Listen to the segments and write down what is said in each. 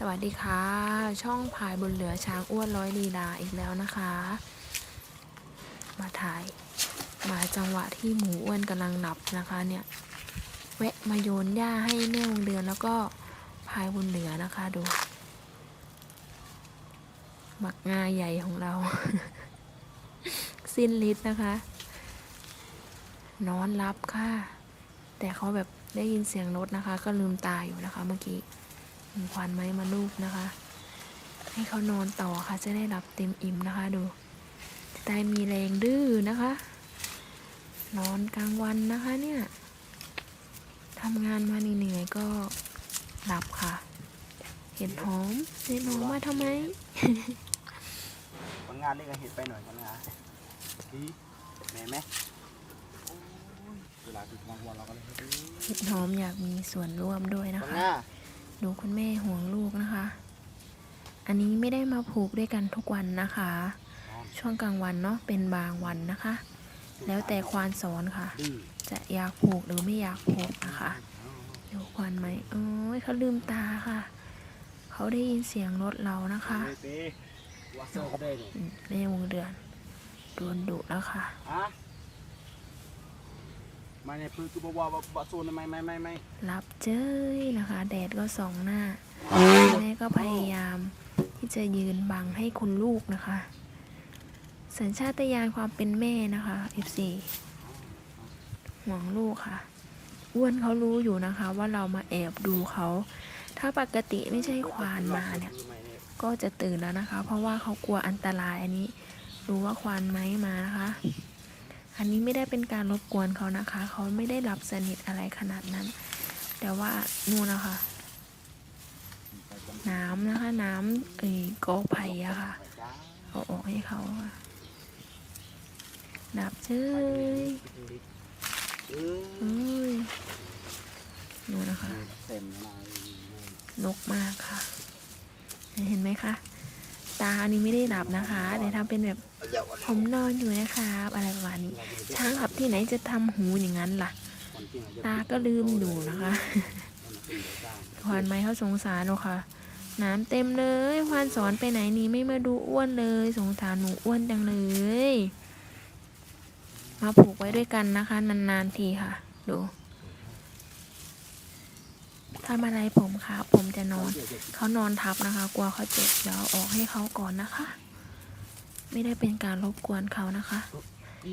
สวัสดีค่ะ ช่องพายบนเหลือช้างอ้วนร้อยลีลาอีกแล้วนะคะ มาถ่าย มาจังหวะที่หมูอ้วนกำลังหลับนะคะเนี่ยแวะมาโยนหญ้าให้แม่วงเดือนแล้วก็พายบนเหลือนะคะดูหมักงาใหญ่ของเรา สิ้นฤทธิ์นะคะ นอนรับค่ะ แต่เขาแบบได้ยินเสียงรถนะคะ ก็ลืมตาอยู่นะคะเมื่อกี้ ควันไม้มาลูบนะคะ ให้เขานอนต่อค่ะจะได้หลับเต็มอิ่มนะคะดูจะได้มีแรงดื้อนะคะ นอนกลางวันนะคะเนี่ยทำงานมาเหนื่อยๆก็หลับค่ะ เห็ดหอมเห็ดหอมมาทำไมผลงานนี่ก็เห็นไปหน่อยผลงานดีแม่ไหมโอ้ยเวลาติดงานวันเราก็เลยเฮ้ยเห็ดหอมอยากมีส่วนร่วมด้วยผนะลคะงาน ดูคุณแม่ห่วงลูกนะคะ อันนี้ไม่ได้มาผูกด้วยกันทุกวันนะคะ ช่วงกลางวันเนาะเป็นบางวันนะคะ แล้วแต่ควานสอนค่ะดื้อจะอยากผูกหรือไม่อยากผูกนะคะดูควานไหมโอ้ยเขาลืมตาค่ะ เขาได้ยินเสียงรถเรานะคะเป๊ะๆว่าเซอร์ก็ได้เนี่ยอืมแม่วงเดือนโดนดุแล้วค่ะฮะ มาในพื้นคือบอกว่าบ่โซนไม่ไม่ไม่ไม่รับเจ้ยนะคะ แดดก็ส่องหน้าแม่ก็พยายามที่จะยืนบังให้คุณลูกนะคะ สัญชาตญาณความเป็นแม่นะคะ F4 ห่วงลูกค่ะ อ้วนเขารู้อยู่นะคะ ว่าเรามาแอบดูเขา ถ้าปกติไม่ใช่ควานมาเนี่ย ก็จะตื่นแล้วนะคะ เพราะว่าเขากลัวอันตรายอันนี้ รู้ว่าควานไม้มานะคะ อันนี้ไม่ได้เป็นการรบกวนเขานะคะ เขาไม่ได้หลับสนิทอะไรขนาดนั้น แต่ว่านู่นนะคะ น้ำนะคะ น้ำเอ้ยกอไผ่อะค่ะเอาออกให้เขาค่ะดับเจ้ยเอ้ยนู่นนะคะนกมากค่ะ เห็นไหมคะ ตา อันนี้ไม่ได้หลับนะคะแต่ทำเป็นแบบผมนอนอยู่นะครับ อะไรประมาณนี้ ช้างหลับที่ไหนจะทำหูอย่างนั้นล่ะ ตาก็ลืมดูนะคะควานไม้เขาสงสารเนอะค่ะ น้ำเต็มเลยควานสอนไปไหนนี่ไม่มาดูอ้วนเลย สงสารหนูอ้วนจังเลย มาผูกไว้ด้วยกันนะคะ นานๆทีค่ะ ดู ทำอะไรผมครับผมจะนอน เขานอนทับนะคะ กลัวเขาเจ็บเดี๋ยวเอาออกให้เขาก่อนนะคะ ไม่ได้เป็นการรบกวนเขานะคะ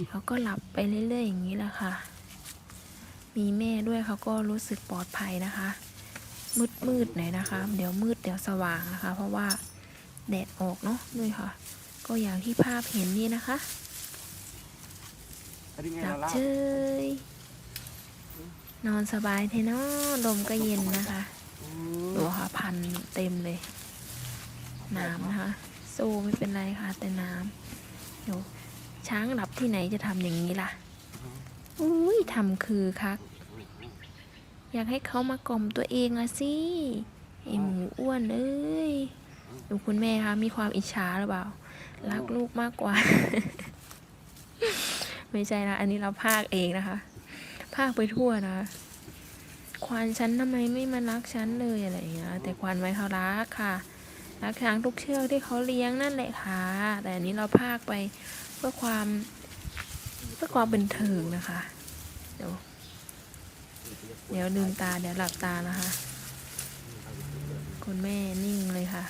เขาก็หลับไปเรื่อยๆอย่างนี้แหละค่ะ มีแม่ด้วยเขาก็รู้สึกปลอดภัยนะคะ มืดมืดๆหน่อยนะคะ เดี๋ยวมืดเดี๋ยวสว่างนะคะ เพราะว่าแดดออกเนาะด้วยค่ะ ก็อย่างที่ภาพเห็นนี่นะคะหลับเฉย นอนสบายเทนาะลมก็เย็นนะคะดูค่ะพันเต็มเลย น้ำนะคะโซ่ไม่เป็นไรค่ะ แต่น้ำดี๋ยวช้างหลับที่ไหนจะทำอย่างนี้ล่ะอุ้ยทำคือคัก อยากให้เขามากล่อมตัวเองอะสิไอหมูอ้วนเอ้ยดูคุณแม่คะมีความอิจฉาหรือเปล่า รักลูกมากกว่า ไม่ใช่นะ อันนี้เราพากเองนะคะ พากไปทั่วนะ ควานฉันทำไมไม่มารักฉันเลยอะไรอย่างเงี้ย แต่ควานไว้เขารักค่ะ รักช้างทุกเชือกที่เขาเลี้ยงนั่นแหละค่ะ แต่อันนี้เราพากไปเพื่อความเพื่อความบันเทิงนะคะ เดี๋ยว เดี๋ยวลืมตาเดี๋ยวหลับตานะคะ คุณแม่นิ่งเลยค่ะ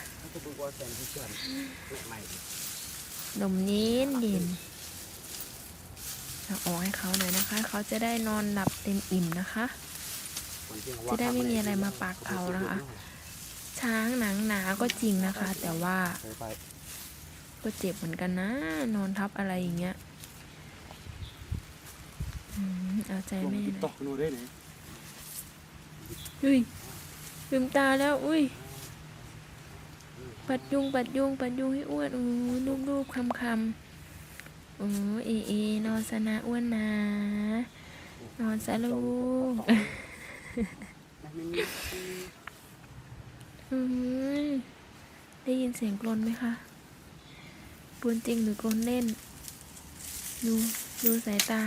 นมเย็นเย็น เราออกให้เขาหน่อยนะคะ เขาจะได้นอนหลับเต็มอิ่มนะคะ จะได้ไม่มีอะไรมาปักเขานะคะ ช้างหนังหนาก็จริงนะคะ แต่ว่า ก็เจ็บเหมือนกันนะ นอนทับอะไรอย่างเงี้ยอืมเอาใจแม่หน่อยตกนูได้ไหนอุ้ยลืมตาแล้ว อุ้ย ปัดยุง ปัดยุง ปัดยุงให้อ้วนอู้รูปรูปคำคำ โอ้เอเอนอนสนะอ้วนนะ นอนซะลูกอือได้ยินเสียงกลนไหมคะกลนจริงหรือกลนเล่น ดู ดูสายตา